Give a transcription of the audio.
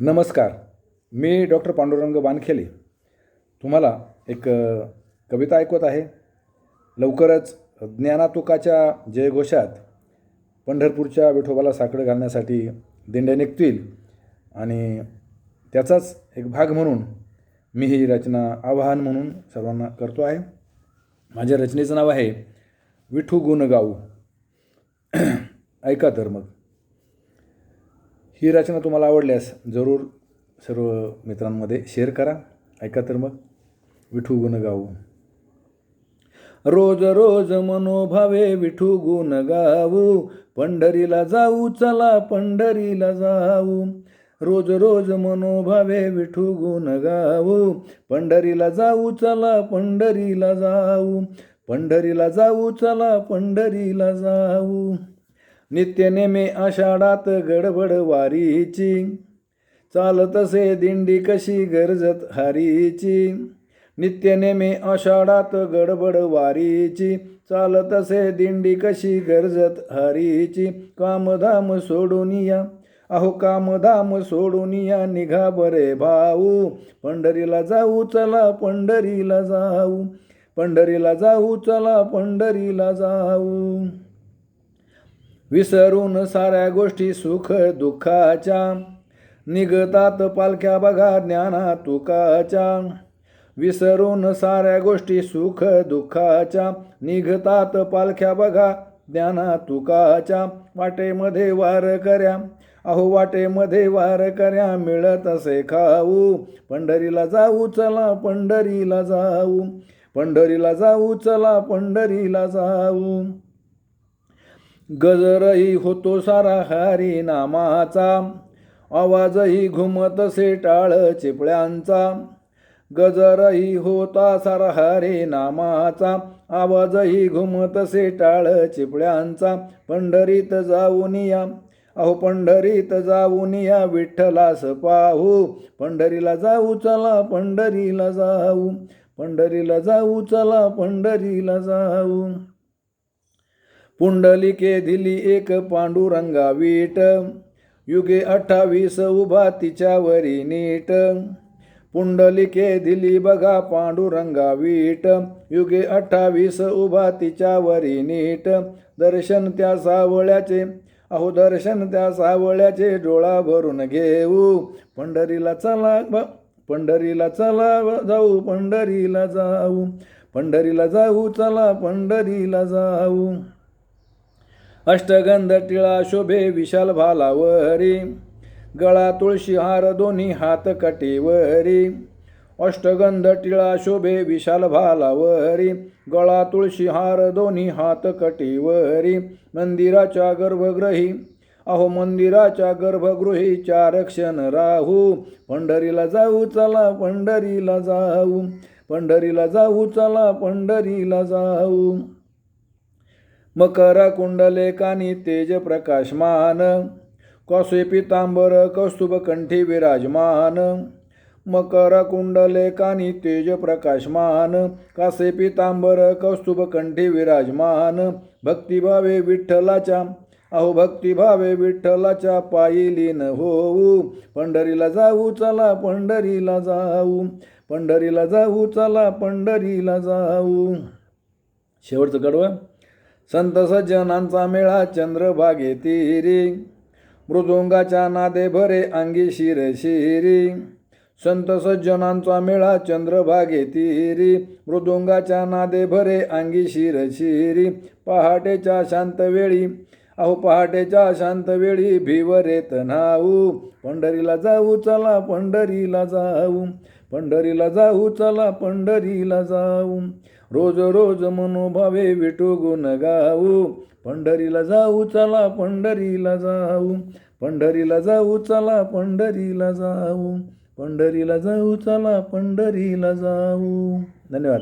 नमस्कार. मी डॉक्टर पांडुरंग वानखेले. तुम्हाला एक कविता ऐकवत आहे. लवकरच ज्ञानातुकाच्या जयघोषात पंढरपूरच्या विठोबाला साकडं घालण्यासाठी दिंड्या निघतील आणि त्याचाच एक भाग म्हणून मी ही रचना आवाहन म्हणून सर्वांना करतो आहे. माझ्या रचनेचं नाव आहे विठू गुण गाऊ ऐका तर मग. ही रचना तुम्हाला आवडल्यास जरूर सर्व मित्रांमध्ये शेअर करा. ऐका तर मग. विठू गुण गाऊ रोज रोज मनोभावे विठू गुण गाऊ पंढरीला जाऊ चला पंढरीला जाऊ. रोज रोज मनोभावे विठू गुण गाऊ पंढरीला जाऊ चला पंढरीला जाऊ. पंढरीला जाऊ चला पंढरीला जाऊ. नित्य नेमे आषाढात गडबड वारीची. चालतसे दिंडी कशी गरजत हारीची. नित्य नेमे आषाढात गडबड वारीची. चालतसे दिंडी कशी गरजत हारीची. कामधाम सोडून या. अहो कामधाम सोडून या निघा बरे भाऊ. पंढरीला जाऊ चला पंढरीला जाऊ. पंढरीला जाऊ चला पंढरीला जाऊ. विसरून साऱ्या गोष्टी सुख दुःखाच्या. निघतात पालख्या बघा ज्ञाना तुकाच्या. विसरून साऱ्या गोष्टी सुख दुःखाच्या. निघतात पालख्या बघा ज्ञाना तुकाच्या. वाटेमध्ये वार कर्या. अहो वाटेमध्ये वार कर्या. मिळत असे खाऊ. पंढरीला जाऊ चला पंढरीला जाऊ. पंढरीला जाऊ चला पंढरीला जाऊ. गजरही होतो सारा हरी नामाचा. आवाजही घुमतसे टाळ चिपळ्यांचा. गजरही होता सारा हरी नामाचा. आवाजही घुमतसे टाळ चिपळ्यांचा. पंढरीत जाऊन या. अहो पंढरीत जाऊन या विठ्ठलास पाहू. पंढरीला जाऊ चला पंढरीला जाऊ. पंढरीला जाऊ चला पंढरीला जाऊ. पुंडलिके दिली एक पांडुरंगा वीट. युगे अठ्ठावीस उभा तिच्यावरी नीट. पुंडलिके दिली बघा पांडुरंगा वीट. युगे अठ्ठावीस उभा तिच्यावरी नीट. दर्शन त्या सावळ्याचे अहो दर्शन त्या सावळ्याचे डोळा भरून घेऊ. पंढरीला चला ब- पंढरीला चला जाऊ पंढरीला जाऊ. पंढरीला जाऊ चला पंढरीला जाऊ. अष्टगंध टिळा शोभे विशाल भालावरी गळा तुळशी हार दोन्ही हात कटेवरी. अष्टगंध टिळा शोभे विशाल भालावरी गळा तुळशी हार दोन्ही हात कटेवरी. मंदिराच्या गर्भगृही अहो मंदिराच्या गर्भगृही चार क्षण राहू. पंढरीला जाऊ चला पंढरीला जाऊ. पंढरीला जाऊ चला पंढरीला जाऊ. मकर कुंडले कानी तेज प्रकाशमान कौसे पितांबर कौस्तुभ कंठी विराजमान. मकर कुंडले कानी तेज प्रकाशमान कासे पितांबर कौस्तुभ कंठी विराजमान. भक्तिभावे विठ्ठलाच्या अहो भक्तिभावे विठ्ठलाच्या पायी लीन होऊ. पंढरीला जाऊ चला पंढरीला जाऊ. पंढरीला जाऊ चला पंढरीला जाऊ. शेवटचं कडवं संत सज्जनांचा मेळा चंद्रभागे तिहिरी मृदुंगाच्या नादे भरे अंगी शिर शिरी. संत सज्जनांचा मेळा चंद्रभागे तिहिरी मृदुंगाच्या नादे भरे अंगी शिर शिरी. पहाटेच्या शांत वेळी अहो पहाटेच्या शांत वेळी भिवरेत नाऊ पंढरीला जाऊ चला पंढरीला जाऊ. पंढरीला जाऊ चला पंढरीला जाऊ. रोज रोज मनोभावे विठू गुण गाऊ. पंढरीला जाऊ चला पंढरीला जाऊ. पंढरीला जाऊ चला पंढरीला जाऊ. पंढरीला जाऊ चला पंढरीला जाऊ. धन्यवाद.